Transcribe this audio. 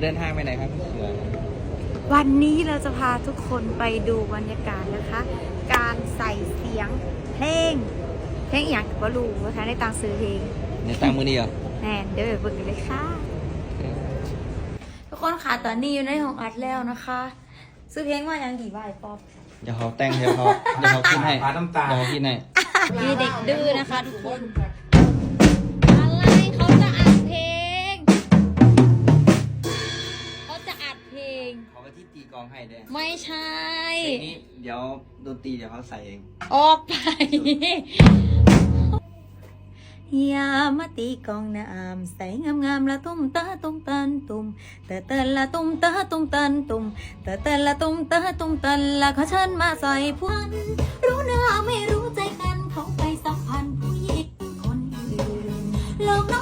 เดินทางไปไหนครับเสือวันนี้เราจะพาทุกคนไปดูบรรยากาศนะคะ การใส่เสียงเพลง เพลงอย่างก็รู้นะคะในตางซื้อเพลงในตังมือนี่เหรอแน่เดี๋ยวไปเบิ่งกันเลยค่ะ ทุกคนค่ะตอนนี้อยู่ในห้องอัดแล้วนะคะ ซื้อเพลงว่ายังกี่ใบป๊อปเดี๋ยวเขาแต่งเดี๋ยวเขาเดี๋ยวเขาขึ้นให้ปาน้ำตาเดี๋ยวเขาขึ้นให้มีเด็กดื้อนะคะทุกคน เขาจะอัดเพลง เขาไปที่ตีกลองให้ด้วยไม่ใช่ เพลงนี้เดี๋ยวดนตรีเดี๋ยวเขาใส่เอง ออกไป อย่ามาตีกองน้ำใส่งามงามๆละตุ้มตาตุ้มตันตุ้มแต่แต่ละตุ้มตาตุ้มตันตุ้มแต่แต่ละตุ้มตาตุ้มตันละเขาเชิญมาใส่พวนรู้เนื้อไม่รู้ใจกันเขาไปสัมพันธ์ผู้หญิงคนอื่นหลอกน้อง